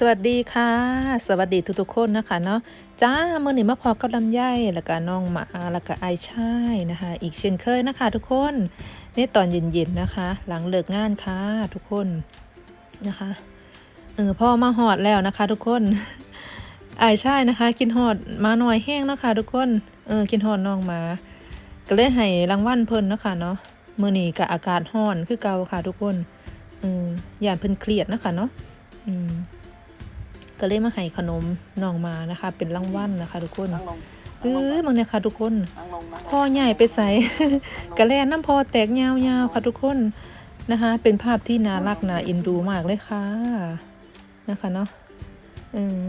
สวัสดีค่ะ สวัสดีทุกๆคนนะคะเนาะจ้าเมื่อนี้มาพอกับลำไยแล้วก็น้องหมาแล้วก็ไอายชายนะคะ อีกเช่นเคยนะคะ ทุกคนนี่ตอนเย็นๆนะคะ หลังเลิกงานค่ะทุกคนนะคะเออพ่อมาหอดแล้วนะคะ ทุกคนไอายชายนะคะ กินหอดมาหน่อยแห้งนะคะ ทุกคนเออกินหอดน้องหมา ก็เลยให้รางวัลเพิ่นนะคะเนาะมื่อนี้กับอากาศร้อนคือเก่าค่ะ ทุกคนเอออย่าเพิ่นเครียดนะคะเนาะอืม ก็เลยมาให้ขนมน้องมานะคะ เป็นรางวัลนะคะ ทุกคนนั่งลงเออมึงเนี่ยค่ะทุกคนนั่งลงนั่งลงพ่อใหญ่ไปใส่กระแลนน้ำพอแตกยาวๆค่ะทุกคนนะคะ เป็นภาพที่น่ารักน่าเอ็นดูมากเลยค่ะนะคะเนาะเออ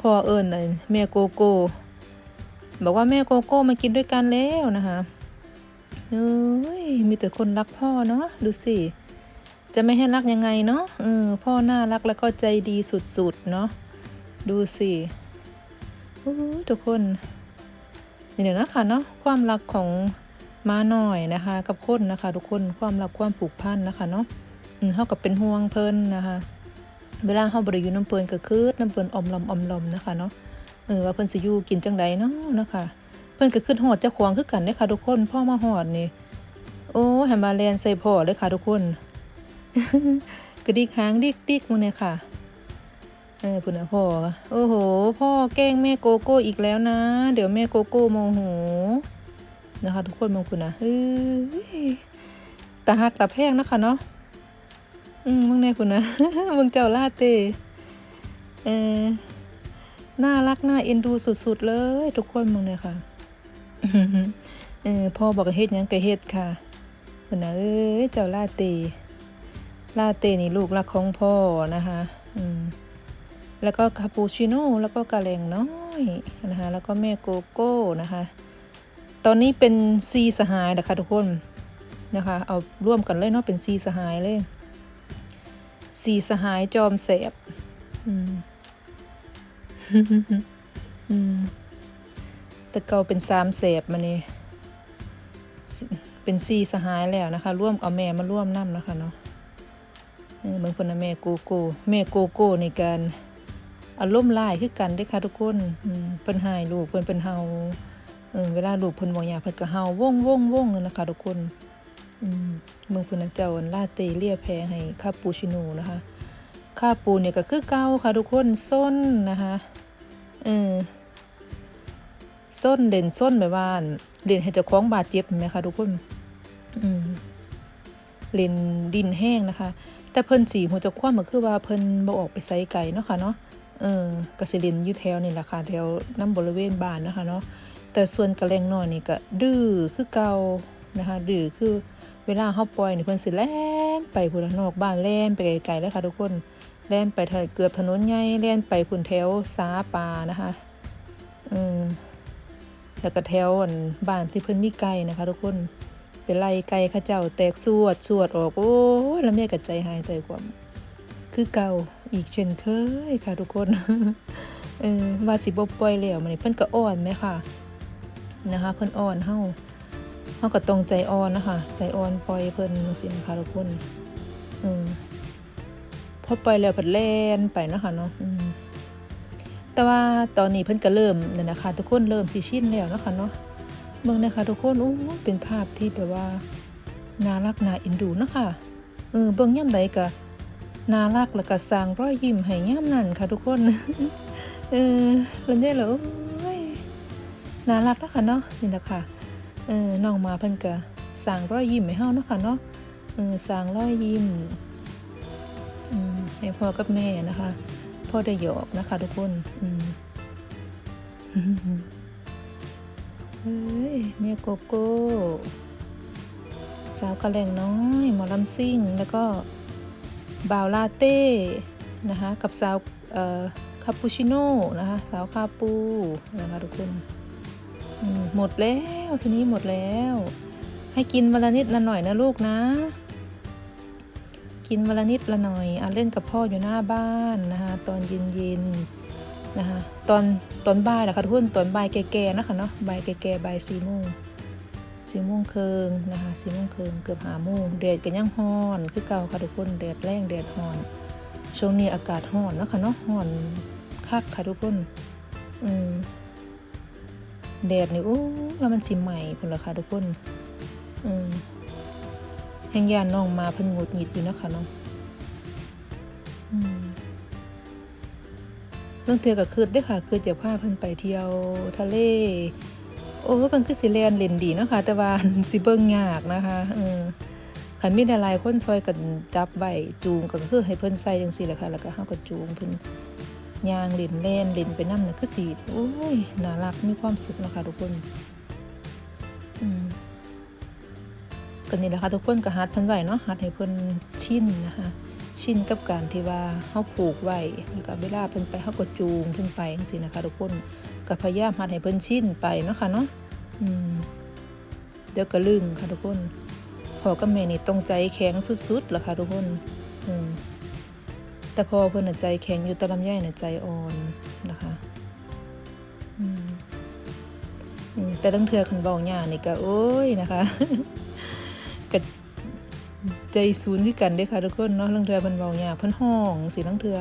พ่อเอิญน่ะแม่โกโก้บอกว่าแม่โกโก้มากินด้วยกันแล้วนะคะเอ้ยมีแต่คนรักพ่อเนาะดูสิ จะไม่ให้รักยังไงเนาะเออพ่อน่ารักแล้วก็ใจดีสุดๆเนาะดูสิทุกคนนี่เดี๋ยวนะคะเนาะความรักของม้าหน่อยนะคะ กับคนนะคะ ทุกคนความรักความผูกพันนะคะเนาะเท่ากับเป็นห่วงเพลินนะคะ เวลาเฮาบริยูน้ำเปินก็คือน้ำเปินอมลอมอมลอมนะคะเนาะเออว่าเพิ่นสิอยู่กินจังไดเนาะนะคะ เพิ่นก็ขึ้นหอดเจ้าของคือกันเด้ค่ะทุกคนพ่อมาหอดนี่โอ้แฮมบาแลนใส่พ่อเลยค่ะทุกคน กระดิกหางดิกดิกมาเนี่ยค่ะ เออพุ่นนะพ่อ โอ้โห พ่อแกล้งแม่โกโก้อีกแล้วนะ เดี๋ยวแม่โกโก้โมโหนะคะ ทุกคนมองพุ่นะเฮ้ยตาหักตาแพงนะคะเนาะ อืมมึงแน่พุ่นะมึงเจ้าลาเตเออน่ารักน่าเอ็นดูสุดๆเลย ทุกคนมึงเนี่ยค่ะเออพ่อบอกเฮ็ดยังก็เฮ็ดค่ะพุ่นะเอ้ยเจ้าลาเต ลาเต้นี่ลูกรักของพ่อนะคะอืมแล้วก็คาปูชิโน่แล้วก็กาแลงน้อยนะคะแล้วก็แม่โกโก้นะคะ ตอนนี้เป็นซีสหายนะคะทุกคนนะคะ เอาร่วมกันเลยเนาะเป็นซีสหายเลยซีสหายจอมแสบอืมอืมแต่เก่าเป็นสามแสบมานี่เป็นซีสหายแล้วนะคะ ร่วมเอาแม่มาร่วมน้ำนะคะเนาะ เมือนคนแม่โกโก้แม่โกโก้ในการอารมณ์ร้ายคือกันเด้ค่ะทุกคนเพิ่นหายลูกเพิ่นเป็นเฮาเวลาลูกเพิ่นบ่อยากเพิ่นก็เฮาว่งว่งว่งนะคะทุกคนเมืองเพิ่นเจ้าลาเตเลียแพให้คาปูชิโนนะคะคาปูเนี่ยก็คือเก่าค่ะทุกคนส้นนะคะเออส้นเด่นส้นแบบว่าเด่นให้เจ้าของบาดเจ็บเห็นไหมคะทุกคนอืมเล่นดินแห้งนะคะ แต่เพิ่นสีหัวจะคว่ำก็คือว่าเพิ่นบ่ออกไปไสไก่เนาะค่ะเนาะเออกสิเลินอยู่แถวนี่แหละค่ะแถวน้ำบริเวณบ้านนะคะเนาะแต่ส่วนกระแลงน้อยนี่ก็ดื้อคือเก่านะคะดื้อคือเวลาเฮาปล่อยนี่เพิ่นสิแล่นไปพุ่นนอกบ้านแล่นไปไกลๆแล้วค่ะทุกคนแล่นไปเกือบถนนใหญ่แล่นไปพุ่นแถวสาปานะคะเออแล้วก็แถวอันบ้านที่เพิ่นมีไก่นะคะทุกคน ไปไล่ไก่ข้าเจ้าแตกสวดสวดออกโอ้แล้วแม่ก็ใจหายใจความคือเก่าอีกเช่นเคยค่ะทุกคนเออว่าสิบ่ปล่อยแล้วมันเพิ่นก็อ่อนไหมค่ะนะคะ เพิ่นอ่อนเฮาเฮาก็ต้องใจอ่อนนะคะ ใจอ่อนปล่อยเพิ่นจังซี่นะคะทุกคนเออพอปล่อยแล้วเพิ่นแล่นไปนะคะเนาะแต่ว่าตอนนี้เพิ่นก็เริ่มนั่นนะคะ ทุกคนเริ่มสิชินแล้วนะคะเนาะ เมืองนะคะทุกคนโอ้เป็นภาพที่แบบว่าน่ารักน่าเอ็นดูนะคะเออเบิ่งย่ำใดก็น่ารักแล้วก็สร้างรอยยิ้มให้ย่ำนั่นค่ะทุกคนเออแล้วเนี่ยเหรอน่ารักนะคะเนาะนี่แหละค่ะเออน้องมาเพิ่นก็สร้างรอยยิ้มให้เฮานะค่ะเนาะเออสร้างรอยยิ้มให้พ่อกับแม่นะคะ พ่อได้หยอกนะคะทุกคนอืม ฮ้ยเมียโกโก้ สาวกระแหลงน้อยหมอลำซิ่ง แล้วก็บ่าวลาเต้นะคะกับสาวเอ่อคาปูชิโน่นะคะสาวคาปูนะคะทุกคนหมดแล้วทีนี้หมดแล้ว ให้กินวันละนิดละหน่อยนะลูกนะ กินวันละนิดละหน่อยเอะเล่นกับพ่ออยู่หน้าบ้านนะคะตอนเย็นๆ นะคะตอนตอนบ่ายนะคะทุกคนตอนบ่ายแก่ๆนะคะเนาะบ่ายแก่ๆบ่ายสี่โมงสี่โมงครึ่งนะคะสี่โมงครึ่งเกือบห้าโมงแดดก็ยังฮ้อนคือเก่าค่ะทุกคนแดดแรงแดดฮ้อน ช่วงนี้อากาศร้อนนะคะเนาะร้อนคักค่ะทุกคนอืมแดดนี่โอ้ว่ามันสิใหม่พุ่นละค่ะทุกคนอืมแห่งยานน้องมาเพิ่นงดหงิดอยู่นะคะเนาะอืม เรื่องเทือก็คือได้ค่ะคือจะพาเพิ่นไปเที่ยวทะเล โอ้เพิ่นคือสิแลนเล่นดีนะคะแต่ว่าสิเบิ่งยากนะคะเออคันมีหลายคนซอยกันจับไว้จูงก็คือให้เพิ่นใส่จังซี่แหละค่ะ แล้วก็เฮาก็จูงเพิ่นย่างเล่นเล่นเล่นไปนำน่ะคือสิโอ้ยน่ารักมีความสุขนะคะทุกคนอืมก็นี่แหละค่ะทุกคนก็หัดเพิ่นไว้เนาะหัดให้เพิ่นชินนะคะ ชินกับการที่ว่าเฮาผูกไว้แล้วก็เวลาเพิ่นไปเฮาก็จูงเพิ่นไปจังซี่นะคะทุกคนก็พยายามหัดให้เพิ่นชินไปเนาะค่ะเนาะอืมเดี๋ยวก็ลึงค่ะทุกคนพ่อกับแม่นี่ต้องใจแข็งสุดๆล่ะค่ะทุกคนอืมแต่พอเพิ่นน่ะใจแข็งอยู่แตะลำไยน่ะใจอ่อนนะคะอืมแต่ลังเทื่อคันเว้าหยานี่ก็โอ้ยนะคะ ใจศูนย์คือกันเด้ค่ะทุกคนเนาะลังเทื่อเพิ่นเว้าหยาเพิ่นห้องสิลังเทื่อ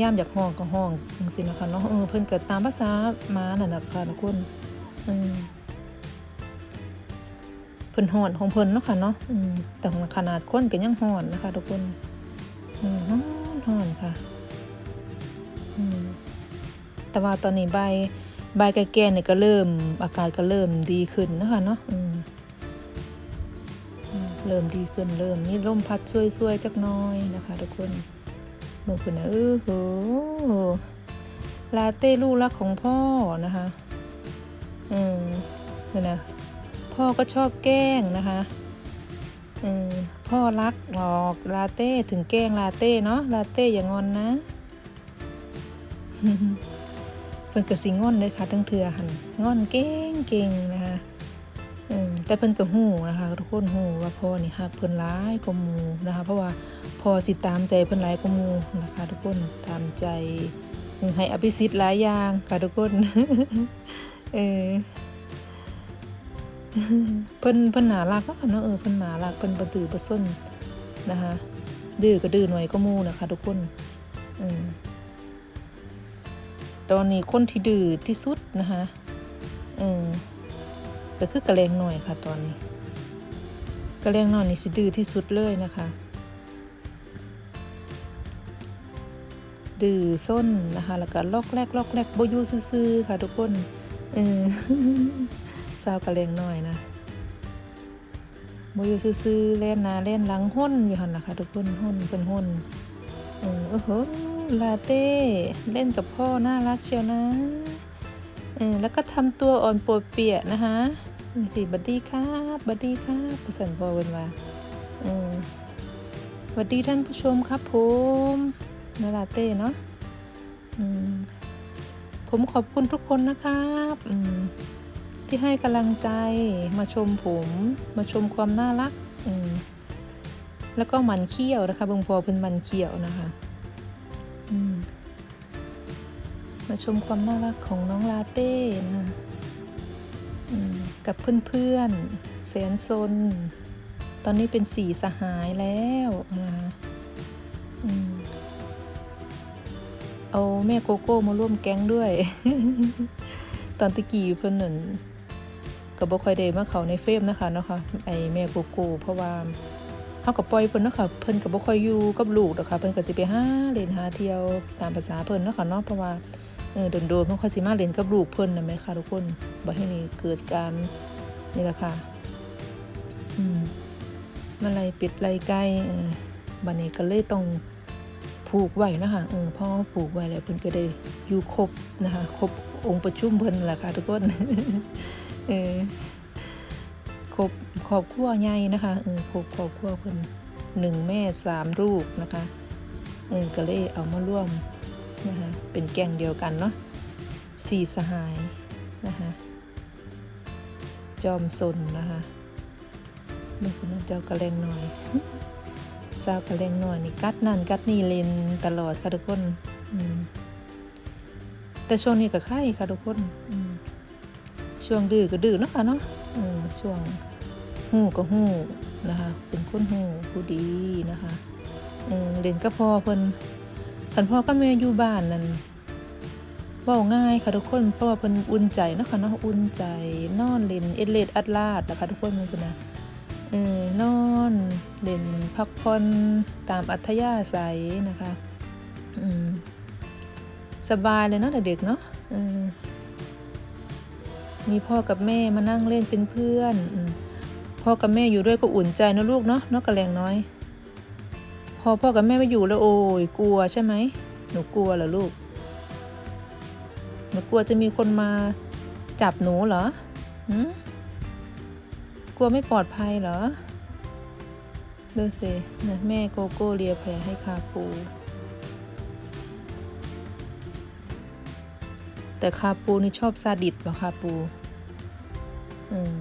ย่ามอยากห้องก็ห้องจังซี่นะคะเนาะเออเพิ่นเก็ตามภาษามานั่นน่ะค่ะทุกคนอืมเพิ่นฮ้อนของเพิ่นเนาะค่ะเนาะอืมแต่ขนาดคนก็ยังฮ้อนนะคะทุกคนอืมฮ้อนฮ้อนค่ะอืมแต่ว่าตอนนี้ใบายบแก่ๆนี่ยก็เริ่ม อากาศก็เริ่มดีขึ้นนะคะเนาะอืม เริ่มดีขึ้นเริ่มมีลมพัดช่วยๆจักน้อยนะคะ ทุกคนเมื่อคุณนะเออโหลาเต้ลูกรักของพ่อนะคะเออคือนะพ่อก็ชอบแกล้งนะคะเออพ่อรักหรอกลาเต้ถึงแกล้งลาเต้เนาะลาเต้อย่างอนนะเพิ่นก็สิงอนเลยค่ะทั้งเถื่อหันงอนเก่งเก่งๆนะคะ เออแต่เพิ่นก็ฮู้นะคะทุกคนฮู้ว่าพ่อนี่ฮักเพิ่นหลายกว่าหมู่นะคะ เพราะว่าพ่อสิตามใจเพิ่นหลายกว่าหมู่นะคะ ทุกคนตามใจให้อภิสิทธิ์หลายอย่างค่ะทุกคนเออเพิ่นเพิ่นน่ารักเนาะค่ะเนาะเออเพิ่นน่ารักเพิ่นบ่ดื้อบ่ซนนะคะ ดื้อก็ดื้อหน่อยก็หมู่นะคะ ทุกคนออตอนนี้คนที่ดื้อที่สุดนะคะเออ ก็คือกระเลงหน่อยค่ะ ตอนนี้ กระเลงหน่อยนี่สิดื้อที่สุดเลยนะคะ ดื้อส้นนะคะ แล้วก็ลอกแรกลอกแรกบยูซื่อๆค่ะ ทุกคนเออสาวกระเลงหน่อยนะบยูซื่อๆเล่นนาเล่นหลังห้นอยู่หันนะคะทุกคนห้นเป็นห้นเออโอ้โหลาเต้เล่นกับพ่อน่ารักเชียวนะเออแล้วก็ทำตัวอ่อนปวดเปียกนะคะ สิบัดดี้ครับบัดดี้ครับประสันพอวันว่าเออสวัสดีท่านผู้ชมครับผมนาลาเต้เนาะอืมผมขอบคุณทุกคนนะครับอืมที่ให้กำลังใจมาชมผม มาชมความน่ารักอืมแล้วก็หมันเขี้ยวนะคะเบงพอเป็นมันเขี้ยวนะคะอืมมาชมความน่ารักของน้องลาเต้นะคะ กับเพื่อนๆแสนซน ตอนนี้เป็นสี่สหายแล้วนะเอาแม่โกโก้มาร่วมแก๊งด้วย ตอนตะกี้เพื่อนหนึ่งก็บ่ค่อยได้มาเขาในเฟรมนะคะเนาะค่ะไอแม่โกโก้เพราะว่าเขาก็ปล่อยเพิ่นเนาะค่ะเพิ่นก็บ่ค่อยอยู่กับลูกดอกค่ะเพิ่นก็สิไปหาเล่นหาเที่ยวตามภาษาเพิ่นเนาะค่ะเนาะเพราะว่า ออโดนๆเพิ่นค่อยสิมาเล่นกับลูกเพิ่นนะแม่ค่ะทุกคนบ่ให้นี่เกิดการนี่แหละค่ะอืมมาไล่ป็ดไล่ไก่เออบัดนี้ก็เลยต้องผูกไว้นะคะเออพ่อผูกไว้แล้วเพิ่นก็ได้อยู่ครบนะคะครบองค์ประชุมเพิ่นแหละค่ะทุกคนเออครบครอบครัวใหญ่นะคะเออครบครอบครัวเพิ่นหนึ่งแม่สามลูกนะคะเออก็เลยเอามาร่วม นะคะเป็นแกงเดียวกันเนาะสี่สหายนะคะจอมสนนะคะนี่คือเจ้ากระเลงหน่อยสาวกระเลงหน่อยนี่กัดนั่นกัดนี่เลนตลอดค่ะทุกคนแต่ช่วงนี้ก็ไข่ค่ะทุกคนช่วงดื้อก็ดื้อนะคะเนาะช่วงหูก็หูนะคะ เป็นคนหูผู้ดีนะคะเเล่นกับพ่อเพิ่น คันพ่อกับแม่อยู่บ้านนั่นเว้าง่ายค่ะทุกคนเพราะว่าเพิ่นอุ่นใจนะคะเนาะอุ่นใจนอนเล่นเอเลดอัดลาดนะคะทุกคนมันเป็นนะเออนอนเล่นพักผ่อนตามอัธยาศัยนะคะอืมสบายเลยเนาะเด็กๆเนาะเออมีพ่อกับแม่มานั่งเล่นเป็นเพื่อนอพ่อกับแม่อยู่ด้วยก็อุ่นใจนะลูกเนาะนาะกระแรงน้อย พอพ่อกับแม่ไม่อยู่แล้วโอ้ยกลัวใช่ไหมหนูกลัวเหรอลูกหนูกลัวจะมีคนมาจับหนูเหรอหืมกลัวไม่ปลอดภัยเหรอดูสินะแม่โกโก้เลียแผลให้คาปู แต่คาปูนี่ชอบซาดิสเหรอคาปูอืม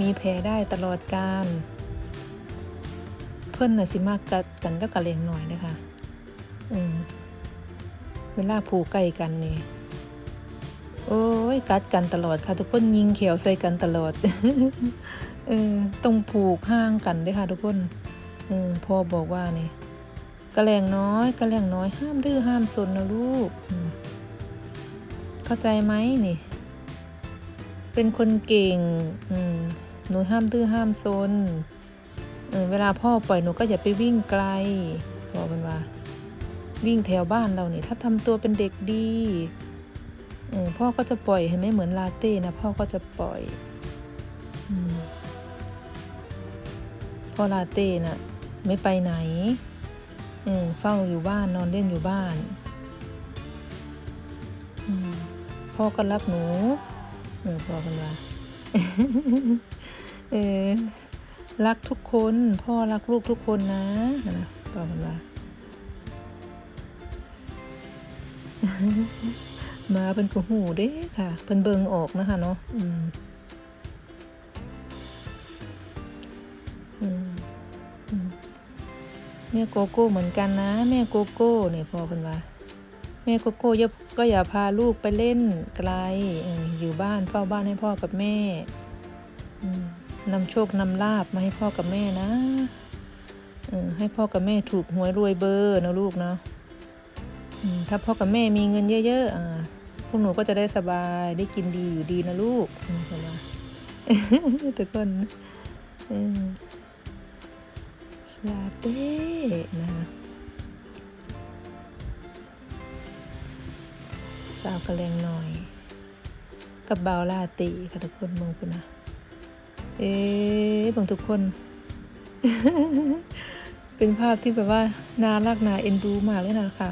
มีแผลได้ตลอดการ พื่อนน่ะสิมากกัดกันก็กระเลงหน่อยนะคะอืมเวลาผูกใกล้กันนี่โอ้ยกัดกันตลอดค่ะ ทุกคนยิงเขียวใส่กันตลอดเออต้องผูกห่างกันด้วยค่ะ ทุกคนเออพ่อบอกว่านี่กระแลงน้อยกระแลงน้อยห้ามดื้อห้ามซนนะลูก เข้าใจไหมนี่ เป็นคนเก่งอืมหนูห้ามดื้อห้ามซน เออเวลาพ่อปล่อยหนูก็อย่าไปวิ่งไกลบอกมันว่า วิ่งแถวบ้านเราเนี่ยถ้าทำตัวเป็นเด็กดีเออพ่อก็จะปล่อยเห็นไหมเหมือนลาเต้นะพ่อก็จะปล่อยอพ่อลาเต้น่ะ ไม่ไปไหนเออเฝ้าอยู่บ้านนอนเล่นอยู่บ้านอพ่อก็รักหนูเออพ่อกันว่าเออ รักทุกคน พ่อรักลูกทุกคนนะนะพ่อกันว่ามาเป็นกระหูเด้ค่ะเพิ่นเบิงออกนะคะเนาะอืมแม่โกโก้เหมือนกันนะ แม่โกโก้เนี่ยพอเพิ่นว่าแม่โกโก้ก็อย่าพาลูกไปเล่นไกลอยู่บ้านเฝ้าบ้านให้พ่อกับแม่ นำโชคนำลาบมาให้พ่อกับแม่นะเออให้พ่อกับแม่ถูกหวยรวยเบอร์นะลูกเนาะอืมถ้าพ่อกับแม่มีเงินเยอะๆอ่าพวกหนูก็จะได้สบายได้กินดีอยู่ดีนะลูกเห็นไหมทุกคนลาเต้นะสาวกระแลงหน่อย กับเบาลาตีค่ะทุกคนมองคุณนะ เอ๊บางทุกคน เป็นภาพที่แบบว่าน่ารักน่าเอ็นดูมากเลยนะคะ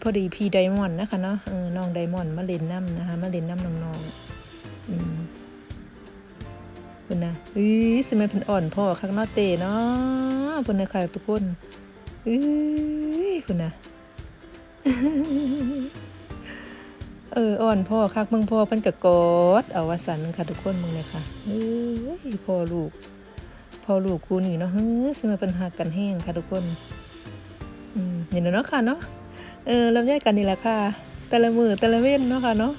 พอดีพีไดมอนด์นะคะเนาะเออน้องไดมอนด์มาเล่นน้ำนะคะมาเล่นน้ำน้องๆอืมคุณนะอุ้ยสมัยเพิ่นอ่อนพ่อคักเนาะเตเนาะเพิ่นนะค่ะทุกคนอุ้ยคุณนะ อออ่อนพ่อคักมืองพ่อเพิ่นก็กอดเอาว่าสันค่ะทุกคนมึงเลยค่ะเอ้ยพ่อลูกพ่อลูกคู่นี่เนาะเฮ้ยสมัยเพิ่นหักกันแห้งค่ะทุกคนอืมนี่เนาะค่ะเนาะเออลำไยกันนี่แหละค่ะ แต่ละมือแต่ละเว้นเนาะค่ะเนาะ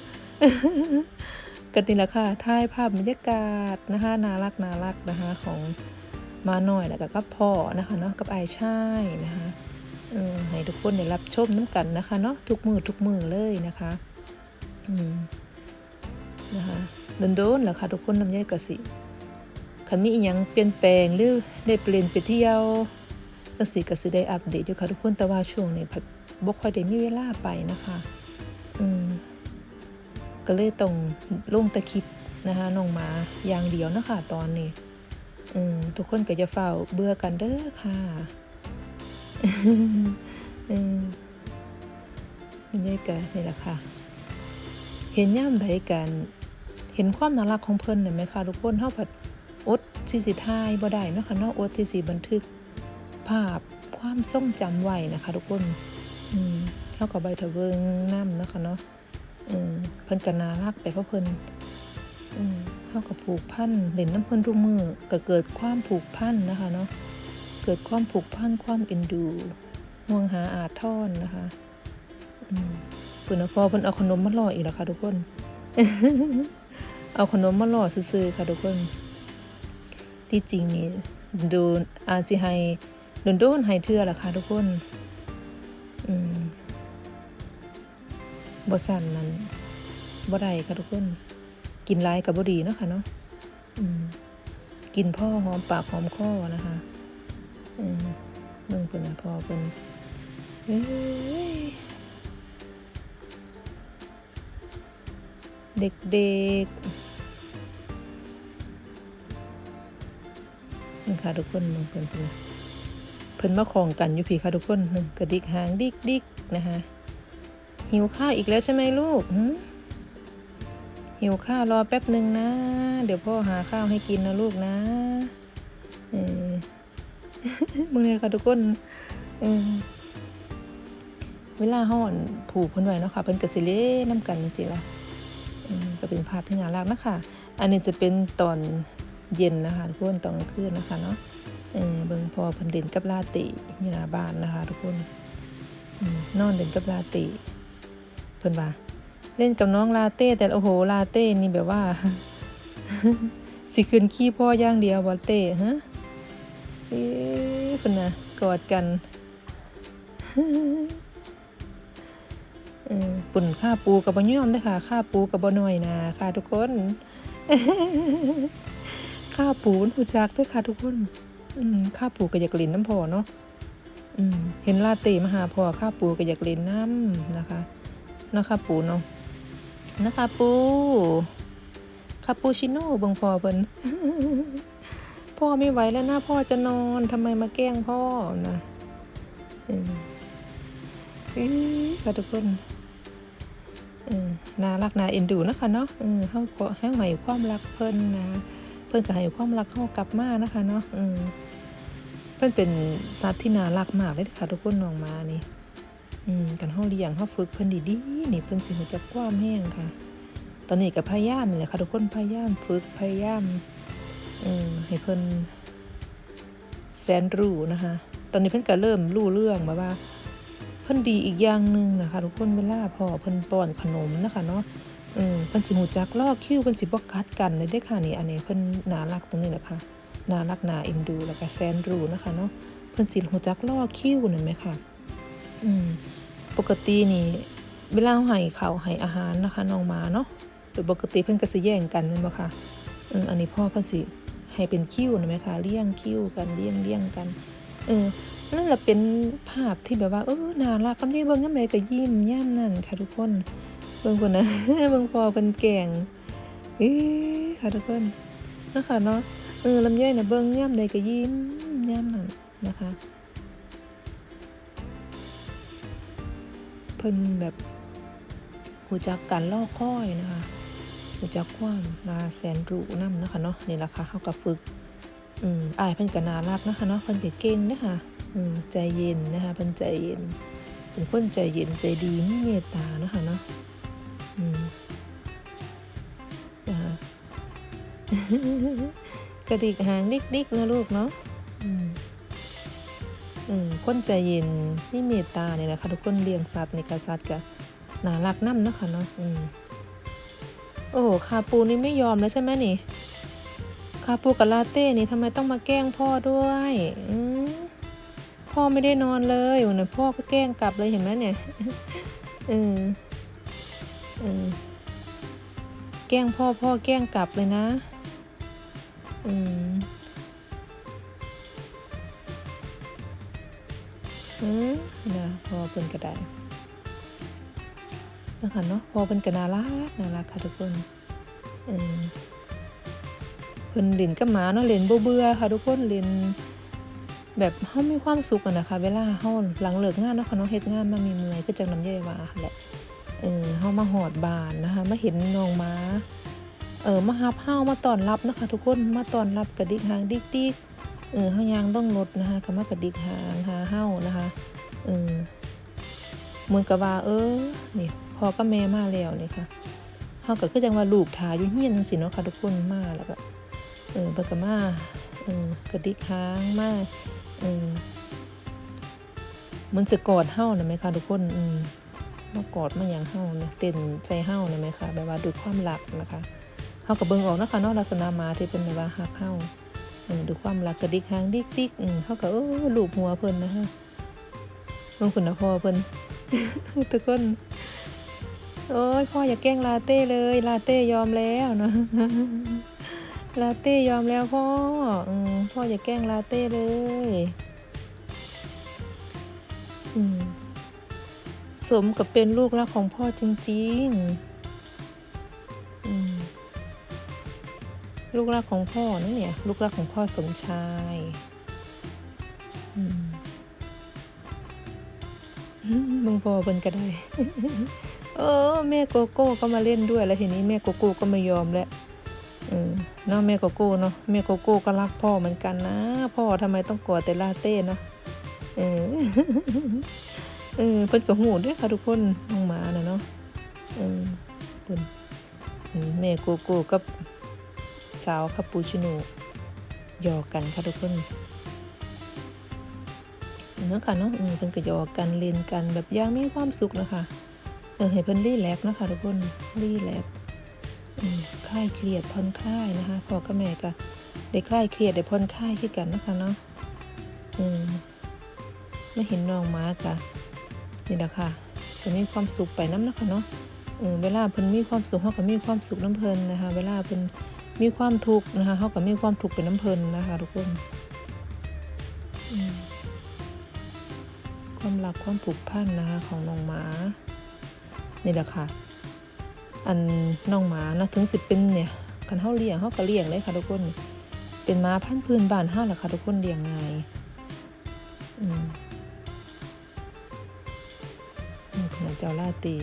กันนี่แหละค่ะถ่ายภาพบรรยากาศนะคะน่ารักน่ารักนะคะ ของมาหน่อยแล้วก็กับพ่อนะคะเนาะกับไอชายนะคะเออให้ทุกคนได้รับชมน้ำกันนะคะเนาะทุกมือทุกมือเลยนะคะ นะคะโดนๆแหละค่ะทุกคนลำไยกะสิคันมีอีหยังเปลี่ยนแปลงหรือได้เปลี่ยนไปเที่ยวก็สิก็สิได้อัปเดตอยู่ค่ะทุกคนแต่ว่าช่วงนี้ผัดบ่ค่อยได้มีเวลาไปนะคะอืมก็เลยต้องลงตะคลิปนะคะน้องหมาอย่างเดียวนะคะตอนนี้อืมทุกคนก็จะเฝ้าเบื่อกันเด้อค่ะอืมนี่ก็นี่แหละค่ะ เห็นย่ามใดกัน เห็นความน่ารักของเพิ่นเห็นไหมคะทุกคนเฮาผัดอดที่สิทายบ่ได้นะคะเนาะอดที่สิบันทึก ภาพความทรงจำไว้นะคะ ทุกคนอืมเท่ากับใบทะเวิงน้ำนะคะเนาะเออเพิ่นก็น่ารักไปเพราะเพิ่นอืมเท่ากับผูกพันเล่นน้ำเพิ่นทุกมือก็เกิดความผูกพันนะคะเนาะเกิดความผูกพันความเอ็นดูห่วงหาอาทรนะคะ อืม พ่อาพอเพิ่นเอาขนมมาล่ออีกแล้วค่ะทุกคน เอาขนมมาล่อซื่อๆค่ะทุกคน ที่จริงนี่ดูอาจสิให้โดนโดนๆให้เทือล่ะค่ะทุกคน อืมบ่สั่นนั้นบ่ได้ค่ะทุกคน กินหลายกับบ่ดีเนาะค่ะเนาะอืมกินพ่อหอมปากหอมคอนะคะเออเบิ่งเพิ่นน่อเพิ่นเอ้ย เด็กๆนี่ค่ะทุกคนเบิ่งเพิ่นเพิ่นเพิ่นมาของกันอยู่พี่ค่ะทุกคนหนึ่งกระดิกหางดิกดิกๆนะคะหิวข้าวอีกแล้วใช่ไหมลูกหิวข้าวรอแป๊บหนึ่งนะ เดี๋ยวพ่อหาข้าวให้กินนะลูกนะเออมึงเลยค่ะทุกคนเออเวลาห่อนผูกเพิ่นไว้เนาะค่ะเพิ่นก็สิเล่น้ำกันจังซี่ล่ะ ก็เป็นภาพที่น่ารักนะคะ อันนี้จะเป็นตอนเย็นนะคะทุกคนตอนกลางคืนนะคะเนาะเออเบิ่งพอเพิ่นเล่นกับลาติอยู่หน้าบ้านนะคะ ทุกคนอนอนเล่นกับลาติ เพิ่นว่าเล่นกับน้องลาเต้แต่โอ้โหลาเต้นี่แบบว่า สิขึ้นขี้พ่อย่างเดียวบ่เต้ฮะเอ๊ะเพิ่นน่ะกอดกัน ปุ่นข้าปูกับบ่ยอมด้อค่ะข้าปูกับบ่น้อยนะค่ะ ทุกคนข้าปูนหูจักด้วยค่ะทุกคน อืมข้าปูก็อยากล่นน้ำพอเนาะอืม เห็นลาเต้มหาพอข้าปูก็อยากล่นน้ำนะคะนะคะปูเนาะนะคะปูคาปูชิโน่เบังพอเพิ่นพ่อไม่ไหวแล้วนะพ่อจะนอนทำไมมาแกล้งพ่อนะเออเอ้ยค่ะทุกคน น่ารักน่าเอ็นดูนะคะเนาะเออเฮาก็ให้ให้ความรักเพิ่นนะ เพิ่นก็ให้ความรักเฮากลับมานะคะเนาะเออเพิ่นเป็นสัตว์ที่น่ารักมากเลยค่ะทุกคนน้องมานี่อืมกันเฮาเลี้ยงเฮาฝึกเพิ่นดีๆนี่เพิ่นสิรู้จักความแห้งค่ะ ตอนนี้ก็พยายามนี่แหละค่ะทุกคนพยายามฝึกพยายามเออให้เพิ่นแสนรู้นะคะ ตอนนี้เพิ่นก็เริ่มรู้เรื่องแบบว่า พิ่นดีอีกอย่างหนึ่งนะคะทุกคนเวลาพ่อเพิ่นป้อนขนมนะคะเนาะเออเพิ่นสิรู้จักลอกคิ้วเพิ่นสิบ่กัดกันเลยเด้ค่ะนี่อันนี้เพิ่นน่ารักตรงนี้แหละค่ะน่ารักน่าเอ็นดูแล้วก็แสนรู้นะคะเนาะเพิ่นสิรู้จักลอกคิ้วนั่นไหมค่ะอืมปกตินี่เวลาให้เขาให้อาหารนะคะน้องหมาเนาะโดยปกติเพิ่นก็สิแย่งกันแม่นบ่ค่ะเอออันนี้พ่อเพิ่นสิให้เป็นคิ้วนะแม่ค่ะเลี้ยงคิ้วกันเลี้ยงเลี้ยงกันเออ นั่นแหละเป็นภาพที่แบบว่าเออน่ารักกำนี้เบิ่งยามใดก็ยิ้มย่มนั่นค่ะทุกคนเบิ่งพุ่นนะเบิ่งพอเพิ่นแกล้งเอ้ค่ะทุกคนนะคะเนาะเออลำไยนะเบิ่งยามใดก็ยิ้มย่มนั่นนะคะ เพิ่นแบบหูจักการล่อค่อยนะคะหูจักความนาแสนรู้นำนะคะเนาะนี่แหละค่ะเขากับฝึกอืมอายเพิ่นก็น่ารักนะคะเนาะเพิ่นก็เก่งนะคะ ใจเย็นนะคะเพิ่นใจเย็น เป็นคนใจเย็นใจดีมีเมตตานะคะเนาะอืมนะคะกระดิกหางดิกๆนะลูกเนาะอืมอคนใจเย็นนี่เมตตาเนี่ยแหละค่ะทุกคนเลี้ยงสัตว์ในกษัตริย์ก็น่ารักน้ำนะคะเนาะอืมโอ้คาปูนี่ไม่ยอมแล้วใช่ไหมนี่ คาปูกับลาเต้นี่ทำไมต้องมาแกล้งพ่อด้วย อืม พ่อไม่ได้นอนเลยวันนี้พ่อก็แกล้งกลับเลยเห็นไหมเนี่ยเออเออแกล้งพ่อพ่อแกล้งกลับเลยนะอืมเออนะพอเป็นกระไดนะคะเนาะพอเป็นกระนารักน่ารักค่ะทุกคนเออเพิ่นเล่นกับหมาเนาะเล่นบ่เบื่อค่ะทุกคนเล่น แบบเฮามีความสุขอะนะคะ เวลาเฮาหลังเลิกงานเนาะค่ะเนาะเฮ็ดงานมามีเมื่อยก็จังน้ำย่อยว่าแหละเออเฮามาหอดบานนะคะมาเห็นน้องหมาเออมาฮับเฮามาต้อนรับนะคะ ทุกคนมาต้อนรับกระดิกหางดิกดิกเออเฮายางต้องลดนะคะคำว่ากระดิกหางหาเฮานะคะเออเหมือนกับว่าเออนี่พอก็แม่มาแล้วนี่ค่ะเฮาก็คือจังว่าลูกทาอยู่เฮียนจังซี่เนาะค่ะทุกคนมาแล้วก็เออเพิ่นก็มาเออกระดิกหางมา ออมันจะกอดเฮานะไหมคะทุกคนอืมมากอดมาอย่างเฮาเนี่ยเต้นใจเฮานะไหมคะแบบว่าด้วยความรักนะคะเฮาก็เบิ่งออกนะคะนาะลักษณะหมาที่เป็นแบบว่าฮักเฮาดูความรักกระดิกหางดิกดิกอืมเขาก็เออลูบหัวเพิ่นนะฮะบางคนนะพ่อเพิ่นทุกคนโอ้ยพ่ออย่าแกล้งลาเต้เลย ลาเต้ยอมแล้วเนาะ ลาเต้ยอมแล้วพ่ออพ่ออย่าแกล้งลาเต้เลยมสมกับเป็นลูกรักของพ่อจริงๆลูกรักของพ่อนั่นเนี่ย ลูกรักของพ่อสมชายมึงพอเพิ่นก็ได้ เออ แม่โกโก้ก็มาเล่นด้วยแล้วทีนี้แม่โกโก้ก็ไม่ยอมแล้ว เออเนาะแม่โกโก้เนาะแม่โกโก้ก็รักพ่อเหมือนกันนะ พ่อทำไมต้องกอดแต่ลาเต้เนาะเออเออเพิ่นก็หูด้วยค่ะทุกคนน้องหมาน่ะเนาะเออเพิ่นแม่โกโก้กับสาวคาปูชิโน่ยอกกันค่ะทุกคนเนาะค่ะเนาะเพิ่นก็ยอกันเล่นกันแบบย่างมีความสุขนะคะเออให้เพิ่นรีแลกนะคะทุกคนรีแลก คลายเครียดผ่อนคลายนะคะพ่อกับแม่ก็ได้คลายเครียดได้ผ่อนคลายคือกันนะคะเนาะเออไม่เห็นน้องหมากะนี่แหละค่ะก็มีความสุขไปน้ำนะคะเนาะเออเวลาเพิ่นมีความสุขเฮาก็มีความสุขน้ำเพลินนะคะ เวลาเพิ่นมีความทุกข์นะคะเฮาก็มีความทุกข์เป็นน้ำเพลินนะคะทุกคนความรักความผูกพันนะคะของน้องหมานี่แหละค่ะ อันน้องหมานะถึงสิเป็นเนี่ยคันเฮาเลี้ยงเฮาก็เลี้ยงเลยค่ะทุกคน เป็นหมาพันธุ์พื้นบ้านเฮาแหละค่ะทุกคนเลี้ยงง่ายอืมนี่คือเจ้าลาตี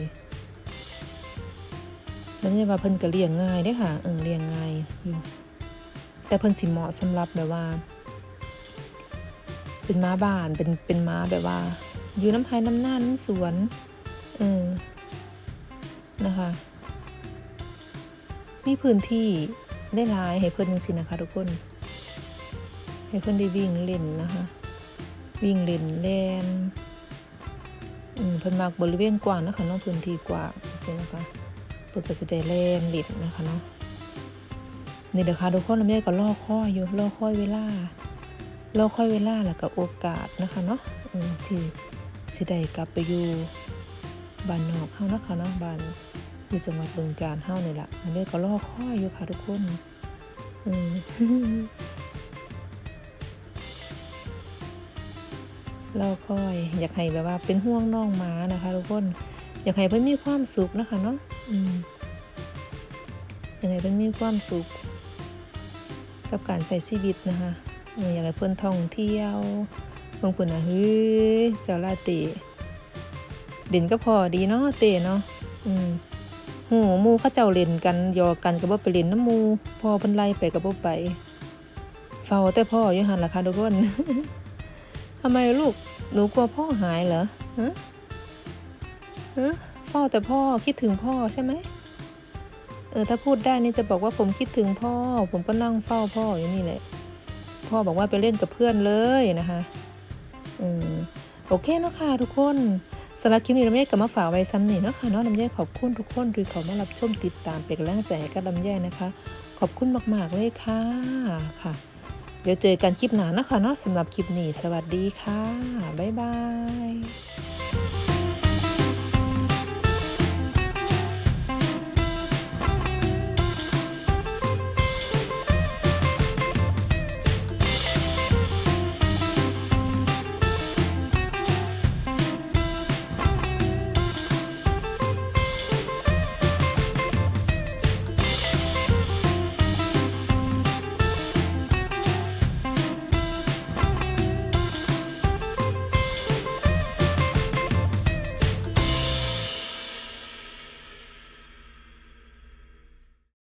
แล้วเนี่ยว่าเพิ่นก็เลี้ยงง่ายเด้ค่ะเออเลี้ยงง่ายอยู่แต่เพิ่นสิเหมาะสำหรับแบบว่า เป็นม้าบ้านเป็นเป็นม้าแบบว่า อยู่น้ำพายน้ำหน้าน้ำสวน เออนะคะ มีพื้นที่ได้หลายให้เพื่อนจังสินะคะ ทุกคน ให้เพื่อนได้วิ่งเล่นนะคะ วิ่งเล่นเล่นอืมเพิ่นมักบริเวณกว้างนะคะเนาะพื้นที่กว้างสินะคะเพิ่นก็สิได้เล่นเล่นนะคะเนาะนี่เด้อค่ะทุกคนแล้วแม่ก็รอคอยอยู่รอคอยเวลาเราค่อยเวลาแล้วก็โอกาสนะคะเนาะที่สิได้กลับไปอยู่บ้านนอกเฮานะคะเนาะบ้าน อยู่จังหวัดบึงกาฬเฮานี่แหละอันนี้ก็รอคอยอยู่ค่ะทุกคนอืมรอคอย อยากให้แบบว่าเป็นห่วงน้องหมานะคะ ทุกคน อยากให้เพิ่อนมีความสุขนะคะเนาะอืมอยากให้เพิ่อนมีความสุข กับการใช้ชีวิตนะคะอยากให้เพื่อนท่องเที่ยวเพิ่งเพิ่นน่ะเฮ้ยเจ้าลาเตเด่นก็พอดีเนาะเตเนาะอืม หหมู่เขาเจ้าเล่นกันยอกันก็บ่ไปเล่นน้ำหมูพอเพิ่นไล่ไปก็บ่ไปเฝ้าแต่พ่ออยู่หันล่ะค่ะทุกคนทำไมลูกหนูกลัวพ่อหายเหรอฮะฮะเฝ้าแต่พ่อคิดถึงพ่อใช่ไหมเออถ้าพูดได้นี่จะบอกว่าผมคิดถึงพ่อ ผมก็นั่งเฝ้าพ่ออยู่นี่แหละพ่อบอกว่าไปเล่นกับเพื่อนเลยนะคะเออโอเคเนาะค่ะทุกคน สำหรับคลิปนี้ลำไยกับมาฝากไว้ซ้ำนี่เนาะค่ะเนาะลำไยขอบคุณทุกคนที่เขามารับชมติดตามเป็นกำลังใจให้กับลำไยนะคะ ขอบคุณมากๆเลยค่ะค่ะ เดี๋ยวเจอกันคลิปหน้านะคะเนาะสำหรับคลิปนี้ สวัสดีค่ะ บ๊ายบาย